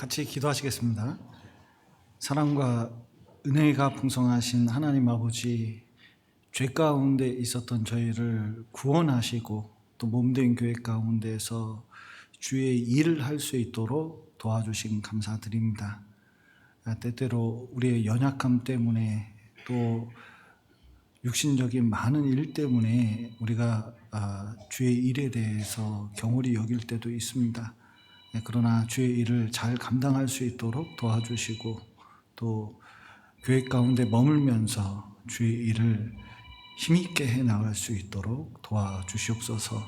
같이 기도하시겠습니다. 사랑과 은혜가 풍성하신 하나님 아버지, 죄 가운데 있었던 저희를 구원하시고 또 몸된 교회 가운데서 주의 일을 할 수 있도록 도와주신 감사드립니다. 아, 때때로 우리의 연약함 때문에 또 육신적인 많은 일 때문에 우리가 아, 주의 일에 대해서 경홀히 여길 때도 있습니다. 네, 그러나 주의 일을 잘 감당할 수 있도록 도와주시고 또 교회 가운데 머물면서 주의 일을 힘있게 해 나갈 수 있도록 도와주시옵소서.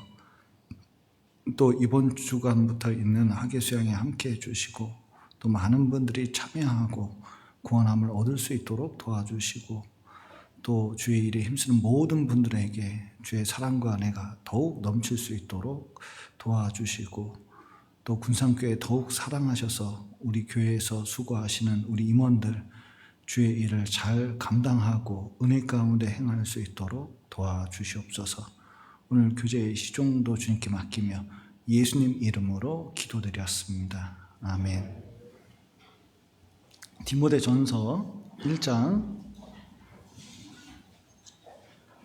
또 이번 주간부터 있는 학예 수양에 함께 해 주시고 또 많은 분들이 참여하고 구원함을 얻을 수 있도록 도와주시고 또 주의 일에 힘쓰는 모든 분들에게 주의 사랑과 은혜가 더욱 넘칠 수 있도록 도와주시고 또 군산교회 더욱 사랑하셔서 우리 교회에서 수고하시는 우리 임원들 주의 일을 잘 감당하고 은혜 가운데 행할 수 있도록 도와주시옵소서. 오늘 교제의 시종도 주님께 맡기며 예수님 이름으로 기도드렸습니다. 아멘. 디모데 전서 1장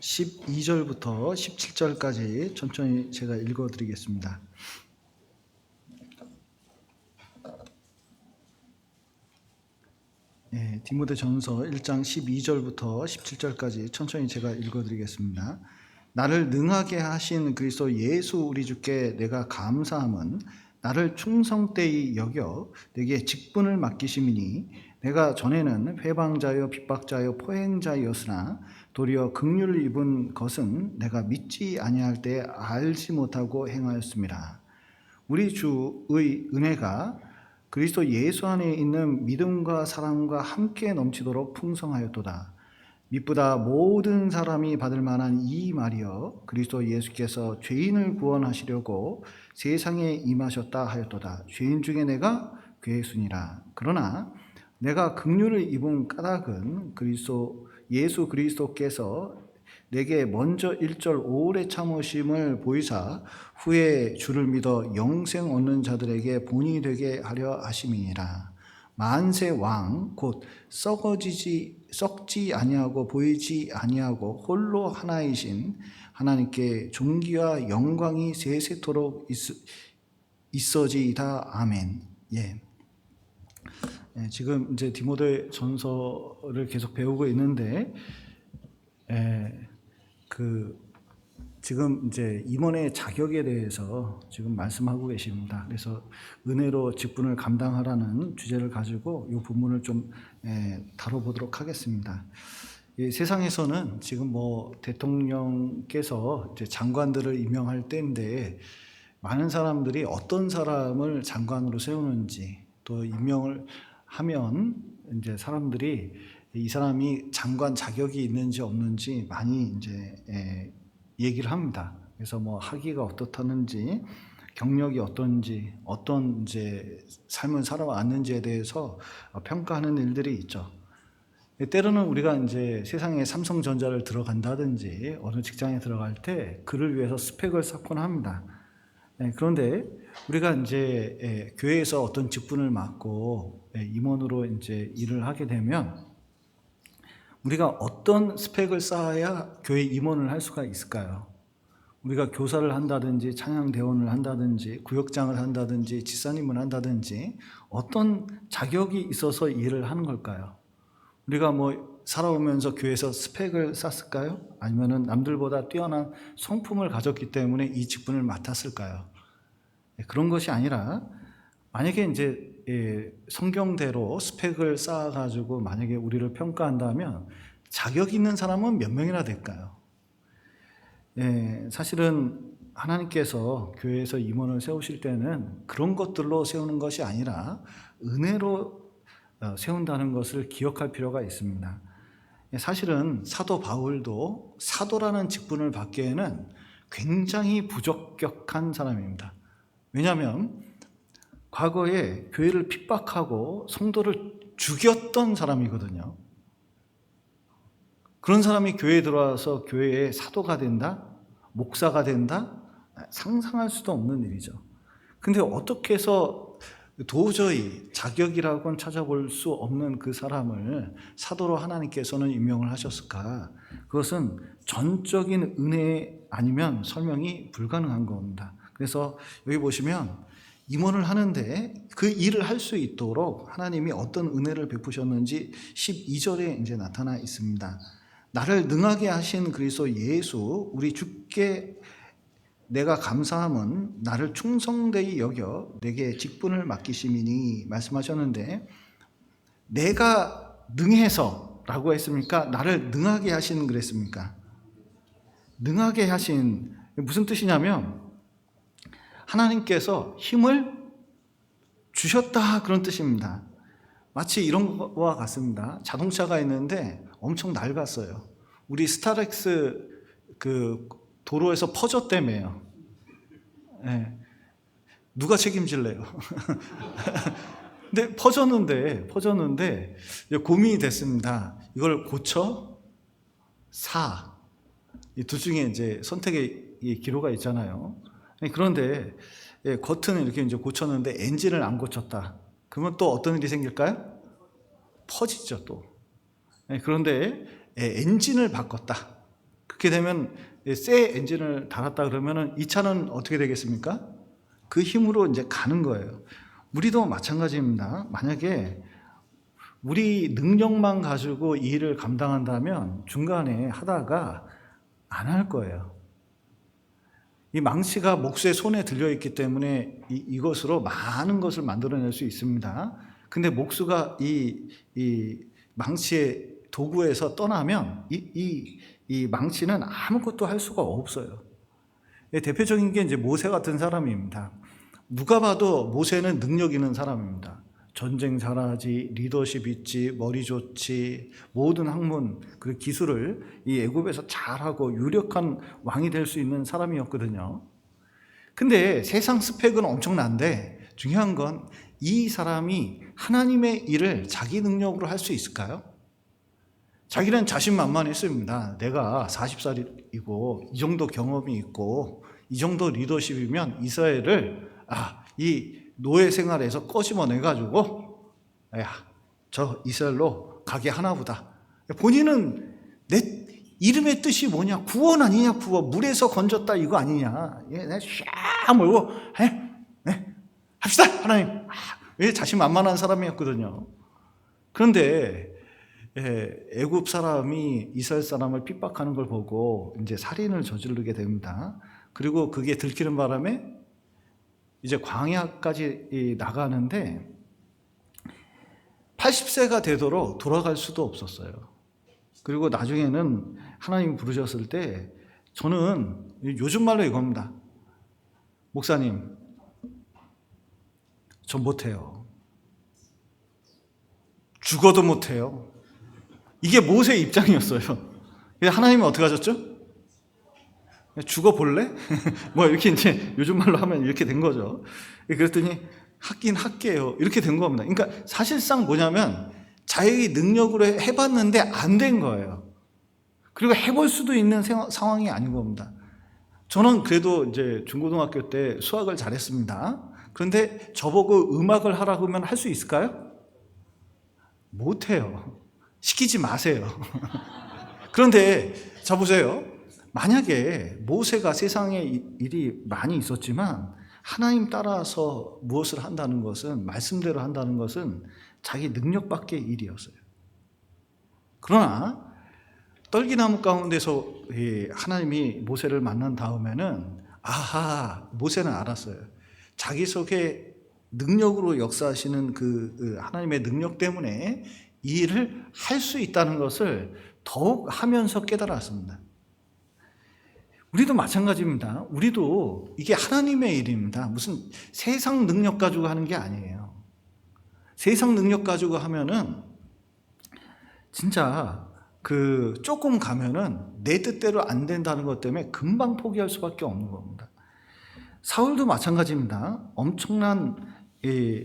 12절부터 17절까지 천천히 제가 읽어 드리겠습니다. 예, 디모데 전서 1장 12절부터 17절까지 천천히 제가 읽어 드리겠습니다. 나를 능하게 하신 그리스도 예수 우리 주께 내가 감사함은 나를 충성되이 여겨 내게 직분을 맡기심이니 내가 전에는 회방자여 핍박자여 포행자였으나 도리어 긍휼을 입은 것은 내가 믿지 아니할 때 알지 못하고 행하였습니다. 우리 주의 은혜가 그리스도 예수 안에 있는 믿음과 사랑과 함께 넘치도록 풍성하였도다. 미쁘다 모든 사람이 받을 만한 이 말이여 그리스도 예수께서 죄인을 구원하시려고 세상에 임하셨다 하였도다. 죄인 중에 내가 괴순이라. 그러나 내가 긍휼을 입은 까닭은 그리스도 예수 그리스도께서 내게 먼저 일절 오래 참으심을 보이사 후에 주를 믿어 영생 얻는 자들에게 본이 되게 하려 하심이니라. 만세 왕 곧 썩어지지 썩지 아니하고 보이지 아니하고 홀로 하나이신 하나님께 존귀와 영광이 세세토록 있, 있어지이다 아멘. 예. 예, 지금 이제 디모데 전서를 계속 배우고 있는데 예, 그 지금 이제 임원의 자격에 대해서 지금 말씀하고 계십니다. 그래서 은혜로 직분을 감당하라는 주제를 가지고 이 부분을 좀 예, 다뤄보도록 하겠습니다. 이 세상에서는 지금 뭐 대통령께서 이제 장관들을 임명할 때인데 많은 사람들이 어떤 사람을 장관으로 세우는지 또 임명을 하면 이제 사람들이 이 사람이 장관 자격이 있는지 없는지 많이 이제 예, 얘기를 합니다. 그래서 뭐 학위가 어떻다는지 경력이 어떤지 어떤 이제 삶을 살아왔는지에 대해서 평가하는 일들이 있죠. 때로는 우리가 이제 세상에 삼성전자를 들어간다든지 어느 직장에 들어갈 때 그를 위해서 스펙을 쌓곤 합니다. 예, 그런데 우리가 이제 예, 교회에서 어떤 직분을 맡고 예, 임원으로 이제 일을 하게 되면 우리가 어떤 스펙을 쌓아야 교회 임원을 할 수가 있을까요? 우리가 교사를 한다든지 찬양 대원을 한다든지 구역장을 한다든지 지사님을 한다든지 어떤 자격이 있어서 일을 하는 걸까요? 우리가 뭐 살아오면서 교회에서 스펙을 쌓았을까요? 아니면은 남들보다 뛰어난 성품을 가졌기 때문에 이 직분을 맡았을까요? 예, 그런 것이 아니라 만약에 이제 예, 성경대로 스펙을 쌓아가지고 만약에 우리를 평가한다면 자격 있는 사람은 몇 명이나 될까요? 예, 사실은 하나님께서 교회에서 임원을 세우실 때는 그런 것들로 세우는 것이 아니라 은혜로 어, 세운다는 것을 기억할 필요가 있습니다. 예, 사실은 사도 바울도 사도라는 직분을 받기에는 굉장히 부적격한 사람입니다. 왜냐하면 과거에 교회를 핍박하고 성도를 죽였던 사람이거든요. 그런 사람이 교회에 들어와서 교회의 사도가 된다? 목사가 된다? 상상할 수도 없는 일이죠. 근데 어떻게 해서 도저히 자격이라고는 찾아볼 수 없는 그 사람을 사도로 하나님께서는 임명을 하셨을까? 그것은 전적인 은혜 아니면 설명이 불가능한 겁니다. 그래서 여기 보시면 임원을 하는데 그 일을 할 수 있도록 하나님이 어떤 은혜를 베푸셨는지 12절에 이제 나타나 있습니다. 나를 능하게 하신 그리스도 예수 우리 주께 내가 감사함은 나를 충성되이 여겨 내게 직분을 맡기심이니 말씀하셨는데 내가 능해서라고 했습니까? 나를 능하게 하신 그랬습니까? 능하게 하신 무슨 뜻이냐면 하나님께서 힘을 주셨다 그런 뜻입니다. 마치 이런 것과 같습니다. 자동차가 있는데 엄청 낡았어요. 우리 스타렉스 그 도로에서 퍼졌다며요. 예. 누가 책임질래요? 근데 퍼졌는데 퍼졌는데 고민이 됐습니다. 이걸 고쳐 사. 이 둘 중에 이제 선택의 이 기로가 있잖아요. 아니, 그런데 예, 겉은 이렇게 이제 고쳤는데 엔진을 안 고쳤다. 그러면 또 어떤 일이 생길까요? 퍼지죠 또. 예, 그런데 예, 엔진을 바꿨다. 그렇게 되면 예, 새 엔진을 달았다 그러면은 이 차는 어떻게 되겠습니까? 그 힘으로 이제 가는 거예요. 우리도 마찬가지입니다. 만약에 우리 능력만 가지고 이 일을 감당한다면 중간에 하다가 안 할 거예요. 이 망치가 목수의 손에 들려 있기 때문에 이, 이것으로 많은 것을 만들어낼 수 있습니다. 근데 목수가 이, 이 망치의 도구에서 떠나면 이, 이, 이 망치는 아무것도 할 수가 없어요. 예, 대표적인 게 이제 모세 같은 사람입니다. 누가 봐도 모세는 능력 있는 사람입니다. 전쟁 잘하지, 리더십 있지, 머리 좋지, 모든 학문 그리고 기술을 이 애굽에서 잘하고 유력한 왕이 될 수 있는 사람이었거든요. 근데 세상 스펙은 엄청난데 중요한 건 이 사람이 하나님의 일을 자기 능력으로 할 수 있을까요? 자기는 자신만만했습니다. 내가 40살이고 이 정도 경험이 있고 이 정도 리더십이면 이스라엘을 아, 이 노예 생활에서 꺼집어내 가지고 야, 저 이스라엘로 가게 하나보다. 본인은 내 이름의 뜻이 뭐냐? 구원 아니냐? 구원. 물에서 건졌다 이거 아니냐? 예, 샤 몰고 에? 에? 합시다. 하나님. 아, 왜 자신만만한 사람이었거든요. 그런데 예, 애굽 사람이 이스라엘 사람을 핍박하는 걸 보고 이제 살인을 저지르게 됩니다. 그리고 그게 들키는 바람에 이제 광야까지 나가는데 80세가 되도록 돌아갈 수도 없었어요. 그리고 나중에는 하나님 부르셨을 때 저는 요즘 말로 이겁니다. 목사님, 저 못해요. 죽어도 못해요. 이게 모세 입장이었어요. 하나님은 어떻게 하셨죠? 죽어볼래? 뭐 이렇게 이제 요즘 말로 하면 이렇게 된 거죠. 그랬더니 하긴 할게요. 이렇게 된 겁니다. 그러니까 사실상 뭐냐면 자기 능력으로 해봤는데 안 된 거예요. 그리고 해볼 수도 있는 상황이 아닌 겁니다. 저는 그래도 이제 중고등학교 때 수학을 잘했습니다. 그런데 저보고 음악을 하라고 하면 할 수 있을까요? 못해요. 시키지 마세요. 그런데 자 보세요. 만약에 모세가 세상에 일이 많이 있었지만 하나님 따라서 무엇을 한다는 것은 말씀대로 한다는 것은 자기 능력 밖의 일이었어요. 그러나 떨기나무 가운데서 하나님이 모세를 만난 다음에는 아하 모세는 알았어요. 자기 속에 능력으로 역사하시는 그 하나님의 능력 때문에 이 일을 할 수 있다는 것을 더욱 하면서 깨달았습니다. 우리도 마찬가지입니다. 우리도 이게 하나님의 일입니다. 무슨 세상 능력 가지고 하는 게 아니에요. 세상 능력 가지고 하면은 진짜 그 조금 가면은 내 뜻대로 안 된다는 것 때문에 금방 포기할 수밖에 없는 겁니다. 사울도 마찬가지입니다. 엄청난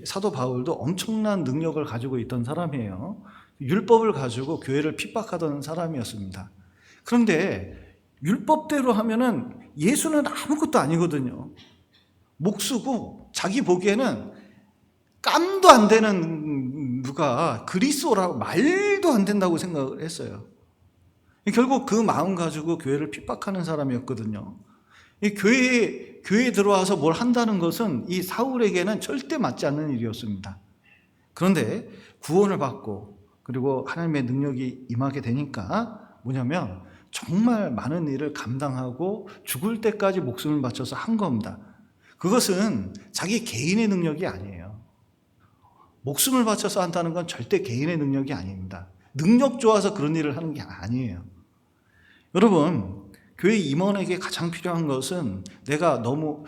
사도 바울도 엄청난 능력을 가지고 있던 사람이에요. 율법을 가지고 교회를 핍박하던 사람이었습니다. 그런데 율법대로 하면은 예수는 아무것도 아니거든요. 목수고 자기 보기에는 깜도 안 되는 누가 그리스도라고 말도 안 된다고 생각을 했어요. 결국 그 마음 가지고 교회를 핍박하는 사람이었거든요. 이 교회에, 교회에 들어와서 뭘 한다는 것은 이 사울에게는 절대 맞지 않는 일이었습니다. 그런데 구원을 받고 그리고 하나님의 능력이 임하게 되니까 뭐냐면 정말 많은 일을 감당하고 죽을 때까지 목숨을 바쳐서 한 겁니다. 그것은 자기 개인의 능력이 아니에요. 목숨을 바쳐서 한다는 건 절대 개인의 능력이 아닙니다. 능력 좋아서 그런 일을 하는 게 아니에요. 여러분, 교회 임원에게 가장 필요한 것은 내가 너무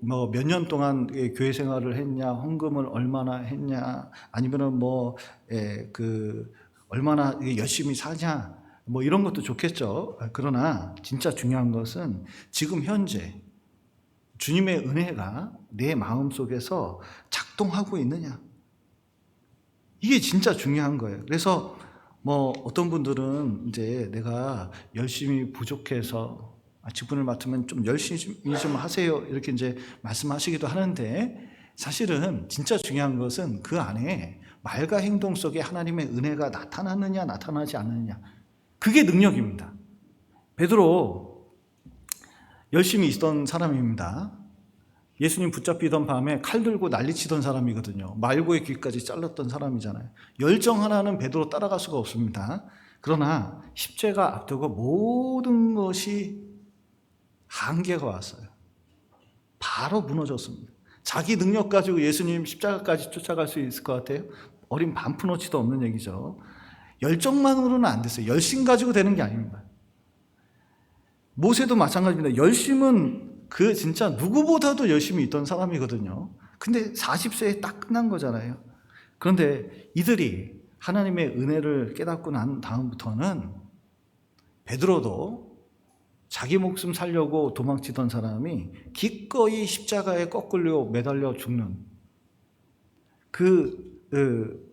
뭐 몇 년 동안 교회 생활을 했냐, 헌금을 얼마나 했냐, 아니면은 뭐그 얼마나 열심히 사냐, 뭐 이런 것도 좋겠죠. 그러나 진짜 중요한 것은 지금 현재 주님의 은혜가 내 마음 속에서 작동하고 있느냐. 이게 진짜 중요한 거예요. 그래서 뭐 어떤 분들은 이제 내가 열심히 부족해서 아, 직분을 맡으면 좀 열심히 좀 하세요. 이렇게 이제 말씀하시기도 하는데 사실은 진짜 중요한 것은 그 안에 말과 행동 속에 하나님의 은혜가 나타나느냐 나타나지 않느냐 그게 능력입니다. 베드로 열심히 있던 사람입니다. 예수님 붙잡히던 밤에 칼 들고 난리치던 사람이거든요. 말고의 귀까지 잘랐던 사람이잖아요. 열정 하나는 베드로 따라갈 수가 없습니다. 그러나 십죄가 앞두고 모든 것이 한계가 왔어요. 바로 무너졌습니다. 자기 능력 가지고 예수님 십자가까지 쫓아갈 수 있을 것 같아요? 어린 반푼어치도 없는 얘기죠. 열정만으로는 안 됐어요. 열심 가지고 되는 게 아닙니다. 모세도 마찬가지입니다. 열심은 그 진짜 누구보다도 열심히 있던 사람이거든요. 근데 40세에 딱 끝난 거잖아요. 그런데 이들이 하나님의 은혜를 깨닫고 난 다음부터는 베드로도 자기 목숨 살려고 도망치던 사람이 기꺼이 십자가에 거꾸려 매달려 죽는 그, 그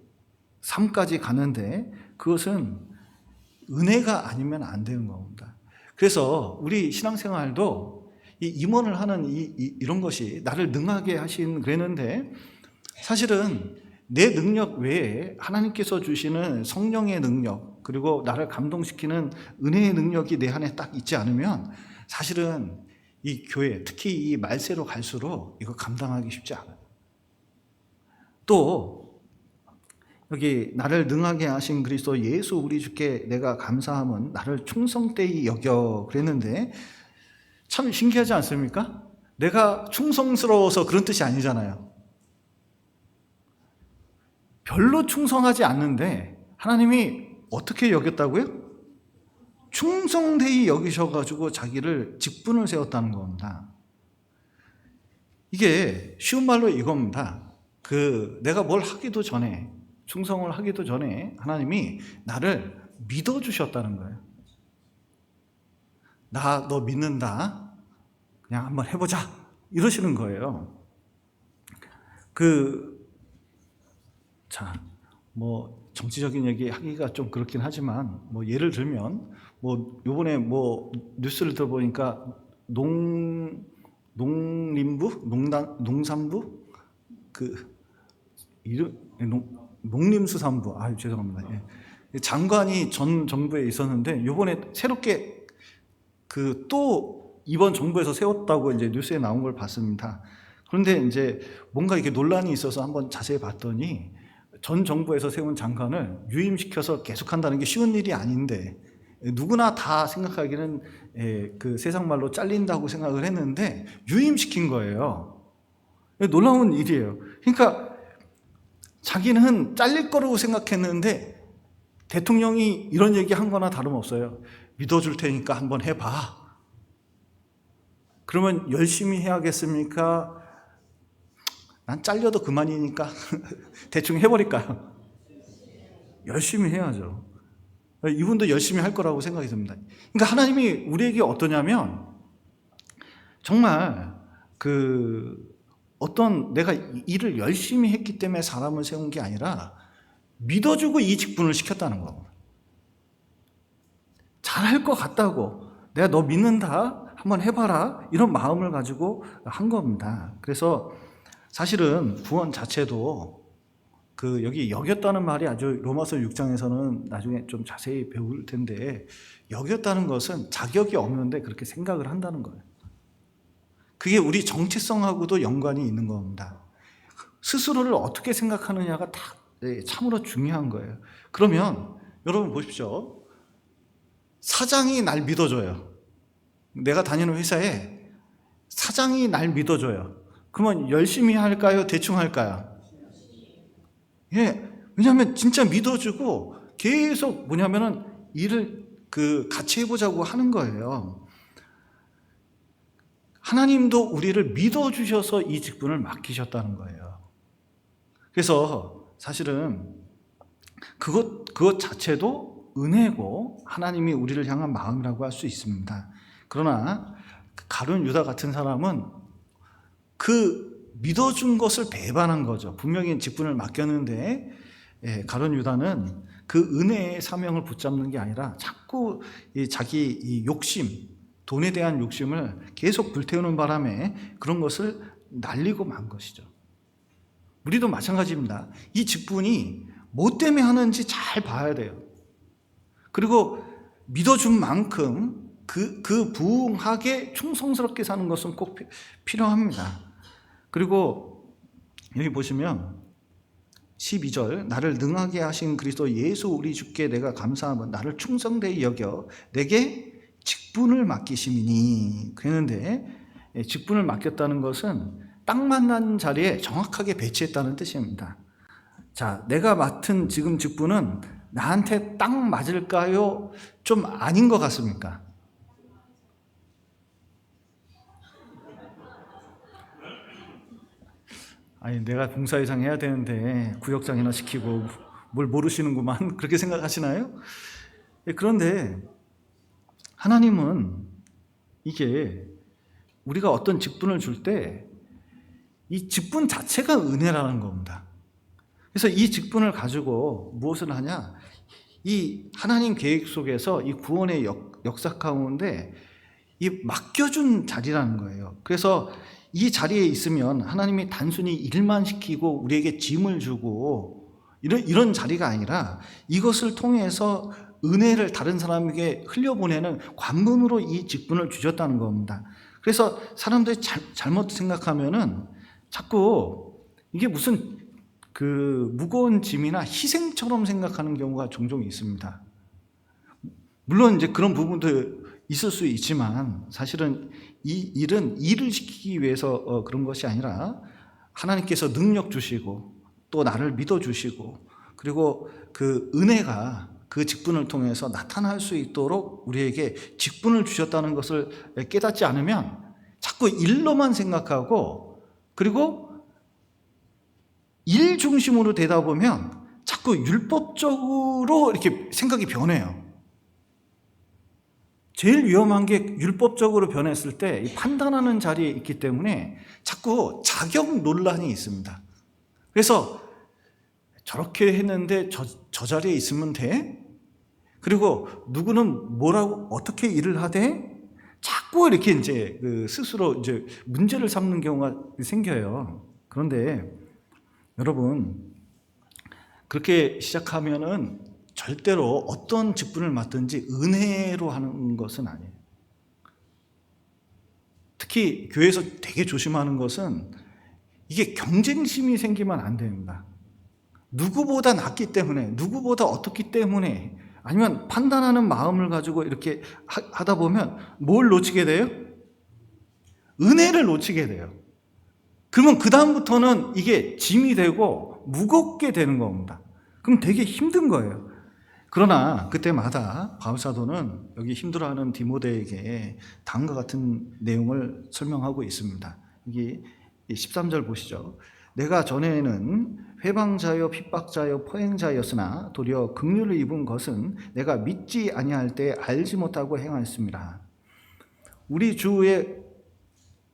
삶까지 가는데 그것은 은혜가 아니면 안 되는 겁니다. 그래서 우리 신앙생활도 이 임원을 하는 이, 이, 이런 것이 나를 능하게 하신 그랬는데 사실은 내 능력 외에 하나님께서 주시는 성령의 능력 그리고 나를 감동시키는 은혜의 능력이 내 안에 딱 있지 않으면 사실은 이 교회 특히 이 말세로 갈수록 이거 감당하기 쉽지 않아요. 또 여기 나를 능하게 하신 그리스도 예수 우리 주께 내가 감사함은 나를 충성되이 여겨 그랬는데 참 신기하지 않습니까? 내가 충성스러워서 그런 뜻이 아니잖아요. 별로 충성하지 않는데 하나님이 어떻게 여겼다고요? 충성되이 여기셔가지고 자기를 직분을 세웠다는 겁니다. 이게 쉬운 말로 이겁니다. 그 내가 뭘 하기도 전에 충성을 하기도 전에 하나님이 나를 믿어 주셨다는 거예요. 나 너 믿는다. 그냥 한번 해보자. 이러시는 거예요. 그, 자, 뭐, 정치적인 얘기 하기가 좀 그렇긴 하지만, 뭐, 예를 들면, 뭐, 요번에 뭐, 뉴스를 들어보니까, 농, 농림부? 농단, 농산부? 그, 이름, 농, 농림수산부. 아 죄송합니다. 예. 장관이 전 정부에 있었는데, 요번에 새롭게 그 또 이번 정부에서 세웠다고 이제 뉴스에 나온 걸 봤습니다. 그런데 이제 뭔가 이렇게 논란이 있어서 한번 자세히 봤더니 전 정부에서 세운 장관을 유임시켜서 계속한다는 게 쉬운 일이 아닌데 누구나 다 생각하기는 예, 그 세상 말로 잘린다고 생각을 했는데 유임시킨 거예요. 놀라운 일이에요. 그러니까 자기는 잘릴 거라고 생각했는데 대통령이 이런 얘기 한 거나 다름없어요. 믿어줄 테니까 한번 해봐. 그러면 열심히 해야겠습니까? 난 잘려도 그만이니까 대충 해버릴까요? 열심히 해야죠. 이분도 열심히 할 거라고 생각이 듭니다. 그러니까 하나님이 우리에게 어떠냐면 정말 그 어떤 내가 일을 열심히 했기 때문에 사람을 세운 게 아니라 믿어주고 이 직분을 시켰다는 거. 잘할 것 같다고 내가 너 믿는다 한번 해봐라 이런 마음을 가지고 한 겁니다. 그래서 사실은 구원 자체도 그 여기 여겼다는 말이 아주 로마서 6장에서는 나중에 좀 자세히 배울 텐데 여겼다는 것은 자격이 없는데 그렇게 생각을 한다는 거예요. 그게 우리 정체성하고도 연관이 있는 겁니다. 스스로를 어떻게 생각하느냐가 다 네, 참으로 중요한 거예요. 그러면 여러분 보십시오. 사장이 날 믿어줘요. 내가 다니는 회사에 사장이 날 믿어줘요. 그러면 열심히 할까요? 대충 할까요? 예, 왜냐하면 진짜 믿어주고 계속 뭐냐면은 일을 그 같이 해보자고 하는 거예요. 하나님도 우리를 믿어주셔서 이 직분을 맡기셨다는 거예요. 그래서 사실은 그것, 그것 자체도 은혜고 하나님이 우리를 향한 마음이라고 할 수 있습니다. 그러나 그 가룟 유다 같은 사람은 그 믿어준 것을 배반한 거죠. 분명히 직분을 맡겼는데 예, 가룟 유다는 그 은혜의 사명을 붙잡는 게 아니라 자꾸 이 자기 이 욕심, 돈에 대한 욕심을 계속 불태우는 바람에 그런 것을 날리고 만 것이죠. 우리도 마찬가지입니다. 이 직분이 뭐 때문에 하는지 잘 봐야 돼요. 그리고 믿어준 만큼 그, 그 부응하게 충성스럽게 사는 것은 꼭 피- 필요합니다. 그리고 여기 보시면 12절 나를 능하게 하신 그리스도 예수 우리 주께 내가 감사하면 나를 충성되이 여겨 내게 직분을 맡기심이니 그랬는데 예, 직분을 맡겼다는 것은 딱 만난 자리에 정확하게 배치했다는 뜻입니다. 자, 내가 맡은 지금 직분은 나한테 딱 맞을까요? 좀 아닌 것 같습니까? 아니, 내가 봉사회장 해야 되는데 구역장이나 시키고 뭘 모르시는구만. 그렇게 생각하시나요? 예, 그런데 하나님은 이게 우리가 어떤 직분을 줄 때 이 직분 자체가 은혜라는 겁니다. 그래서 이 직분을 가지고 무엇을 하냐? 이 하나님 계획 속에서 이 구원의 역, 역사 가운데 이 맡겨준 자리라는 거예요. 그래서 이 자리에 있으면 하나님이 단순히 일만 시키고 우리에게 짐을 주고 이런, 이런 자리가 아니라 이것을 통해서 은혜를 다른 사람에게 흘려보내는 관문으로 이 직분을 주셨다는 겁니다. 그래서 사람들이 잘, 잘못 생각하면은 자꾸 이게 무슨 그 무거운 짐이나 희생처럼 생각하는 경우가 종종 있습니다. 물론 이제 그런 부분도 있을 수 있지만 사실은 이 일은 일을 시키기 위해서 어, 그런 것이 아니라 하나님께서 능력 주시고 또 나를 믿어 주시고 그리고 그 은혜가 그 직분을 통해서 나타날 수 있도록 우리에게 직분을 주셨다는 것을 깨닫지 않으면 자꾸 일로만 생각하고 그리고 일 중심으로 되다 보면 자꾸 율법적으로 이렇게 생각이 변해요. 제일 위험한 게 율법적으로 변했을 때 판단하는 자리에 있기 때문에 자꾸 자격 논란이 있습니다. 그래서 저렇게 했는데 저, 저 자리에 있으면 돼? 그리고 누구는 뭐라고 어떻게 일을 하되 자꾸 이렇게 이제 그 스스로 이제 문제를 삼는 경우가 생겨요. 그런데 여러분 그렇게 시작하면은 절대로 어떤 직분을 맡든지 은혜로 하는 것은 아니에요. 특히 교회에서 되게 조심하는 것은 이게 경쟁심이 생기면 안 됩니다. 누구보다 낫기 때문에, 누구보다 어떻기 때문에, 아니면 판단하는 마음을 가지고 이렇게 하다 보면 뭘 놓치게 돼요? 은혜를 놓치게 돼요. 그러면 그다음부터는 이게 짐이 되고 무겁게 되는 겁니다. 그럼 되게 힘든 거예요. 그러나 그때마다 바울사도는 여기 힘들어하는 디모데에게 다음과 같은 내용을 설명하고 있습니다. 여기 13절 보시죠. 내가 전에는 회방자여 핍박자여 포행자였으나 도리어 긍휼을 입은 것은 내가 믿지 아니할 때 알지 못하고 행하였습니다. 우리 주의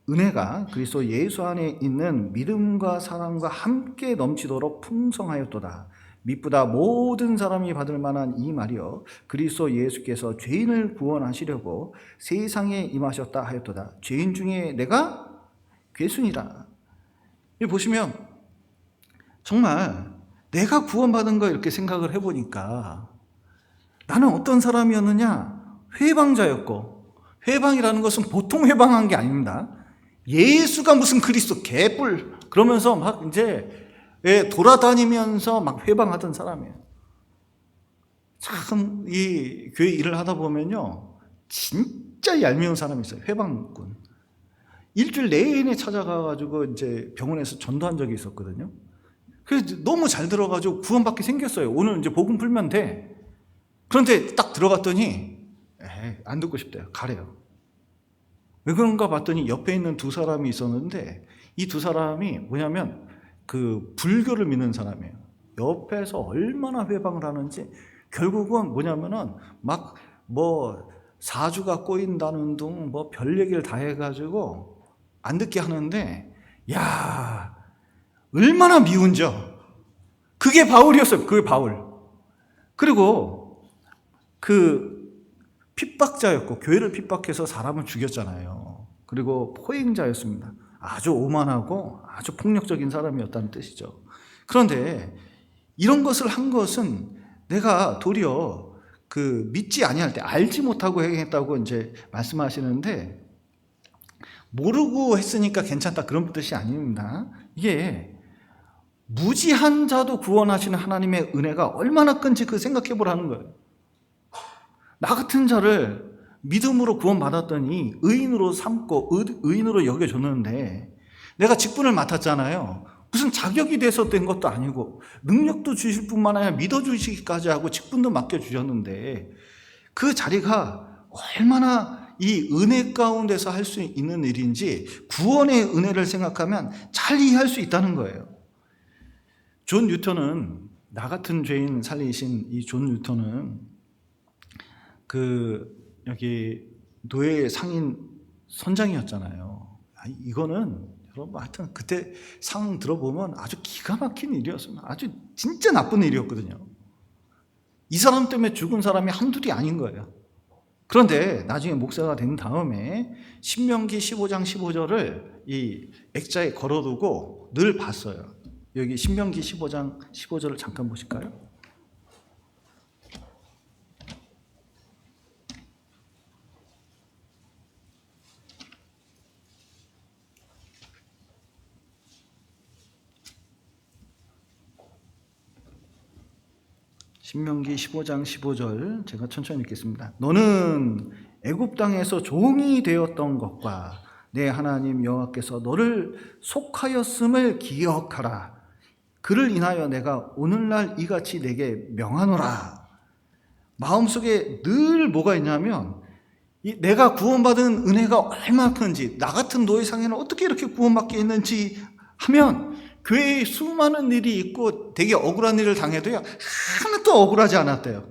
은혜가 그리스도 예수 안에 있는 믿음과 사랑과 함께 넘치도록 풍성하였도다. 믿보다 모든 사람이 받을 만한 이 말이여 그리스도 예수께서 죄인을 구원하시려고 세상에 임하셨다 하였도다. 죄인 중에 내가 괴순이라. 이 보시면 정말 내가 구원받은 거 이렇게 생각을 해보니까 나는 어떤 사람이었느냐? 회방자였고, 회방이라는 것은 보통 회방한 게 아닙니다. 예수가 무슨 그리스도 개뿔 그러면서 막 이제 예, 돌아다니면서 막 회방하던 사람이에요. 참 이 교회 일을 하다 보면요, 진짜 얄미운 사람이 있어요. 회방꾼. 일주일 내내 찾아가가지고 이제 병원에서 전도한 적이 있었거든요. 그래서 너무 잘 들어가지고 구원받게 생겼어요. 오늘 이제 복음 풀면 돼. 그런데 딱 들어갔더니 에이, 안 듣고 싶대요. 가래요. 왜 그런가 봤더니 옆에 있는 두 사람이 있었는데 이 두 사람이 뭐냐면 그 불교를 믿는 사람이에요. 옆에서 얼마나 회방을 하는지 결국은 뭐냐면은 막 뭐 사주가 꼬인다는 둥 뭐 별 얘기를 다 해가지고 안 듣게 하는데 야 얼마나 미운죠. 그게 바울이었어요. 그게 바울. 그리고 그 핍박자였고 교회를 핍박해서 사람을 죽였잖아요. 그리고 포행자였습니다. 아주 오만하고 아주 폭력적인 사람이었다는 뜻이죠. 그런데 이런 것을 한 것은 내가 도리어 그 믿지 아니할 때 알지 못하고 행했다고 이제 말씀하시는데 모르고 했으니까 괜찮다 그런 뜻이 아닙니다. 이게 무지한 자도 구원하시는 하나님의 은혜가 얼마나 큰지 그 생각해 보라는 거예요. 나 같은 자를 믿음으로 구원받았더니 의인으로 삼고 의- 의인으로 여겨줬는데 내가 직분을 맡았잖아요. 무슨 자격이 돼서 된 것도 아니고 능력도 주실 뿐만 아니라 믿어주시기까지 하고 직분도 맡겨주셨는데 그 자리가 얼마나 이 은혜 가운데서 할 수 있는 일인지 구원의 은혜를 생각하면 잘 이해할 수 있다는 거예요. 존 뉴턴은 나 같은 죄인 살리신 이 존 뉴턴은 그 여기 노예 상인 선장이었잖아요. 아, 이거는 여러분 하여튼 그때 상 들어보면 아주 기가 막힌 일이었습니다. 아주 진짜 나쁜 일이었거든요. 이 사람 때문에 죽은 사람이 한둘이 아닌 거예요. 그런데 나중에 목사가 된 다음에 신명기 15장 15절을 이 액자에 걸어두고 늘 봤어요. 여기 신명기 15장 15절을 잠깐 보실까요? 신명기 15장 15절 제가 천천히 읽겠습니다. 너는 애굽 땅에서 종이 되었던 것과 내 하나님 여호와께서 너를 속하였음을 기억하라. 그를 인하여 내가 오늘날 이같이 내게 명하노라. 마음속에 늘 뭐가 있냐면 이 내가 구원받은 은혜가 얼마나 큰지 나 같은 노예 상에는 어떻게 이렇게 구원받게 했는지 하면 교회에 수많은 일이 있고 되게 억울한 일을 당해도요 하나도 억울하지 않았대요.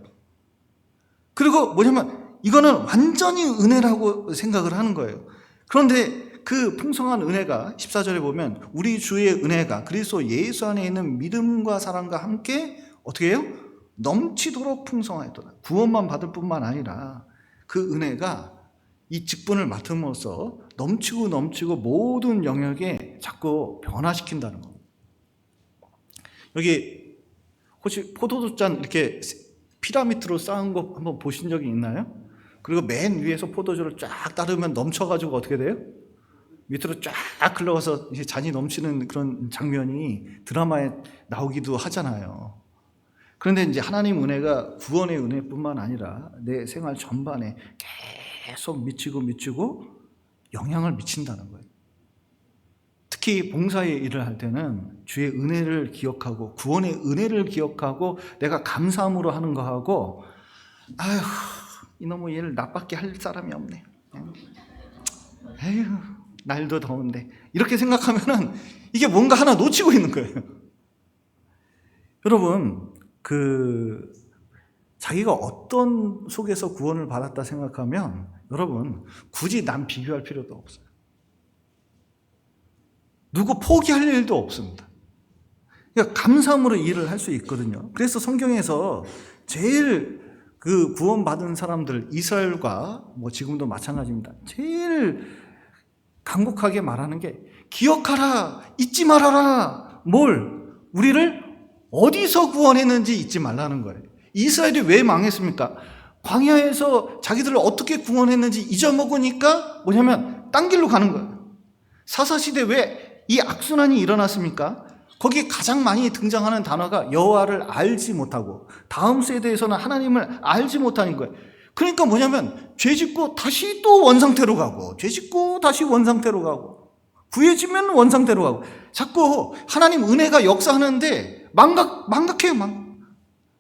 그리고 뭐냐면 이거는 완전히 은혜라고 생각을 하는 거예요. 그런데 그 풍성한 은혜가 14절에 보면 우리 주의 은혜가 그리스도 예수 안에 있는 믿음과 사랑과 함께 어떻게 해요? 넘치도록 풍성하였더라. 구원만 받을 뿐만 아니라 그 은혜가 이 직분을 맡음으로써 넘치고 넘치고 모든 영역에 자꾸 변화시킨다는 겁니다. 여기 혹시 포도주잔 이렇게 피라미드로 쌓은 거 한번 보신 적이 있나요? 그리고 맨 위에서 포도주를 쫙 따르면 넘쳐가지고 어떻게 돼요? 밑으로 쫙 흘러가서 잔이 넘치는 그런 장면이 드라마에 나오기도 하잖아요. 그런데 이제 하나님 은혜가 구원의 은혜뿐만 아니라 내 생활 전반에 계속 미치고 미치고 영향을 미친다는 거예요. 특히 봉사의 일을 할 때는 주의 은혜를 기억하고 구원의 은혜를 기억하고 내가 감사함으로 하는 거하고 아휴 이놈의 얘를 나밖에 할 사람이 없네. 에휴 날도 더운데 이렇게 생각하면은 이게 뭔가 하나 놓치고 있는 거예요. 여러분 그 자기가 어떤 속에서 구원을 받았다 생각하면 여러분 굳이 남 비교할 필요도 없어요. 누구 포기할 일도 없습니다. 그러니까 감사함으로 일을 할 수 있거든요. 그래서 성경에서 제일 그 구원받은 사람들 이스라엘과 뭐 지금도 마찬가지입니다. 제일 간곡하게 말하는 게 기억하라 잊지 말아라 뭘 우리를 어디서 구원했는지 잊지 말라는 거예요. 이스라엘이 왜 망했습니까? 광야에서 자기들을 어떻게 구원했는지 잊어먹으니까 뭐냐면 딴 길로 가는 거예요. 사사시대 왜 이 악순환이 일어났습니까? 거기에 가장 많이 등장하는 단어가 여호와를 알지 못하고 다음 세대에서는 하나님을 알지 못하는 거예요. 그러니까 뭐냐면 죄 짓고 다시 또 원상태로 가고 죄 짓고 다시 원상태로 가고 구해지면 원상태로 가고 자꾸 하나님 은혜가 역사하는데 망각 망각해요 망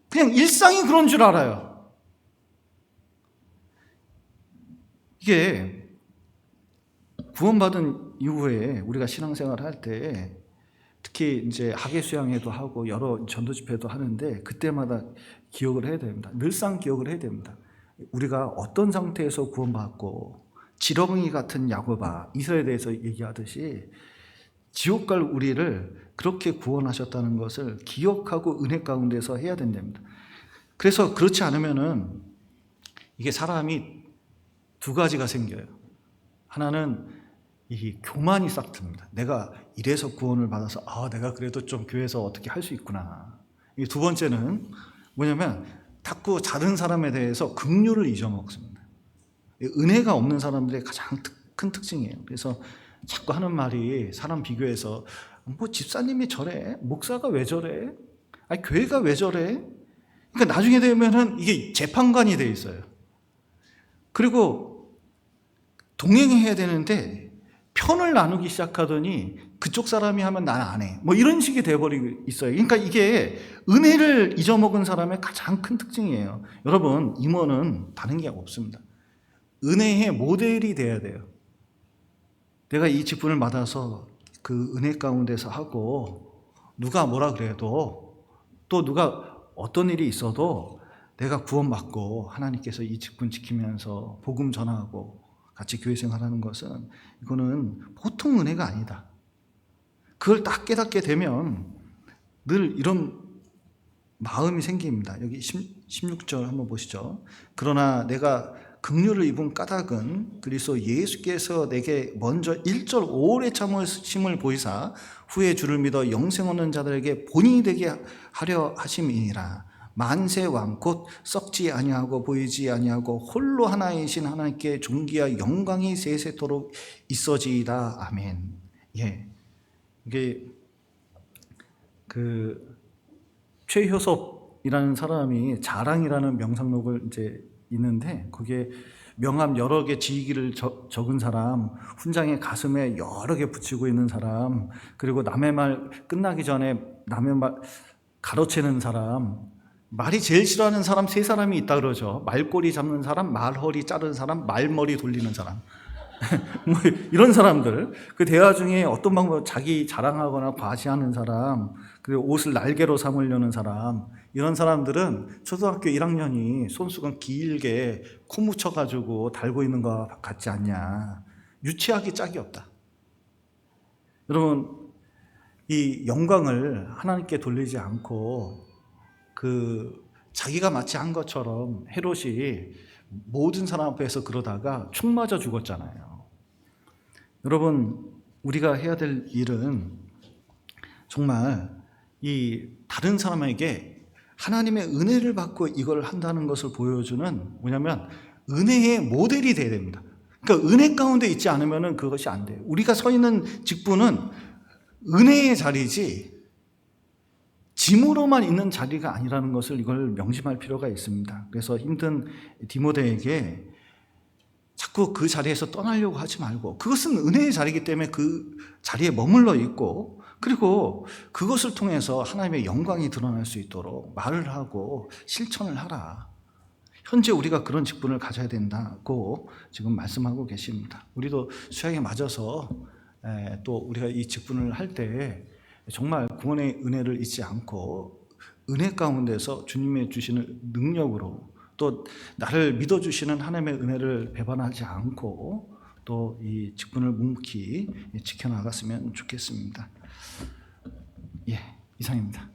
그냥 일상이 그런 줄 알아요. 이게 구원받은 이후에 우리가 신앙생활을 할때 특히 이제 학예 수양회도 하고 여러 전도 집회도 하는데 그때마다 기억을 해야 됩니다. 늘상 기억을 해야 됩니다. 우리가 어떤 상태에서 구원받고 지렁이 같은 야고바 이스라엘에 대해서 얘기하듯이 지옥 갈 우리를 그렇게 구원하셨다는 것을 기억하고 은혜 가운데서 해야 된답니다. 그래서 그렇지 않으면은 이게 사람이 두 가지가 생겨요. 하나는 이 교만이 싹 듭니다. 내가 이래서 구원을 받아서 아 내가 그래도 좀 교회에서 어떻게 할 수 있구나. 이 두 번째는 뭐냐면 자꾸 다른 사람에 대해서 긍휼을 잊어먹습니다. 이 은혜가 없는 사람들의 가장 특- 큰 특징이에요. 그래서 자꾸 하는 말이 사람 비교해서 뭐 집사님이 저래, 목사가 왜 저래, 아니 교회가 왜 저래. 그러니까 나중에 되면은 이게 재판관이 돼 있어요. 그리고 동행해야 되는데 편을 나누기 시작하더니 그쪽 사람이 하면 난 안 해. 뭐 이런 식이 돼버리고 있어요. 그러니까 이게 은혜를 잊어먹은 사람의 가장 큰 특징이에요. 여러분, 임원은 다른 게 없습니다. 은혜의 모델이 돼야 돼요. 내가 이 직분을 받아서 그 은혜 가운데서 하고 누가 뭐라 그래도 또 누가 어떤 일이 있어도 내가 구원받고 하나님께서 이 직분 지키면서 복음 전하고 같이 교회 생활하는 것은 이거는 보통 은혜가 아니다. 그걸 딱 깨닫게 되면 늘 이런 마음이 생깁니다. 여기 16절 한번 보시죠. 그러나 내가 긍휼을 입은 까닭은 그리스도 예수께서 내게 먼저 1절 오래 참으심을 보이사 후에 주를 믿어 영생 얻는 자들에게 본이 되게 하려 하심이니라. 만세 왕곧 썩지 아니하고 보이지 아니하고 홀로 하나이신 하나님께 존귀와 영광이 세세토록 있어지이다. 아멘. 예. 이게 그 최효섭이라는 사람이 자랑이라는 명상록을 이제 있는데 거기에 명함 여러 개 지기를 적, 적은 사람, 훈장에 가슴에 여러 개 붙이고 있는 사람, 그리고 남의 말 끝나기 전에 남의 말 가로채는 사람, 말이 제일 싫어하는 사람 세 사람이 있다 그러죠. 말꼬리 잡는 사람, 말허리 자르는 사람, 말머리 돌리는 사람. 뭐 이런 사람들 그 대화 중에 어떤 방법 자기 자랑하거나 과시하는 사람 그리고 옷을 날개로 삼으려는 사람 이런 사람들은 초등학교 1학년이 손수건 길게 코 묻혀 가지고 달고 있는 것 같지 않냐 유치하기 짝이 없다 여러분 이 영광을 하나님께 돌리지 않고 그 자기가 마치 한 것처럼 헤롯이 모든 사람 앞에서 그러다가 축 맞아 죽었잖아요. 여러분, 우리가 해야 될 일은 정말 이 다른 사람에게 하나님의 은혜를 받고 이걸 한다는 것을 보여주는 뭐냐면 은혜의 모델이 돼야 됩니다. 그러니까 은혜 가운데 있지 않으면 그것이 안 돼요. 우리가 서 있는 직분은 은혜의 자리지 짐으로만 있는 자리가 아니라는 것을 이걸 명심할 필요가 있습니다. 그래서 힘든 디모데에게 자꾸 그 자리에서 떠나려고 하지 말고 그것은 은혜의 자리이기 때문에 그 자리에 머물러 있고 그리고 그것을 통해서 하나님의 영광이 드러날 수 있도록 말을 하고 실천을 하라. 현재 우리가 그런 직분을 가져야 된다고 지금 말씀하고 계십니다. 우리도 수양에 맞아서 에, 또 우리가 이 직분을 할 때 정말 구원의 은혜를 잊지 않고 은혜 가운데서 주님의 주시는 능력으로 또 나를 믿어주시는 하나님의 은혜를 배반하지 않고 또 이 직분을 묵묵히 지켜나갔으면 좋겠습니다. 예, 이상입니다.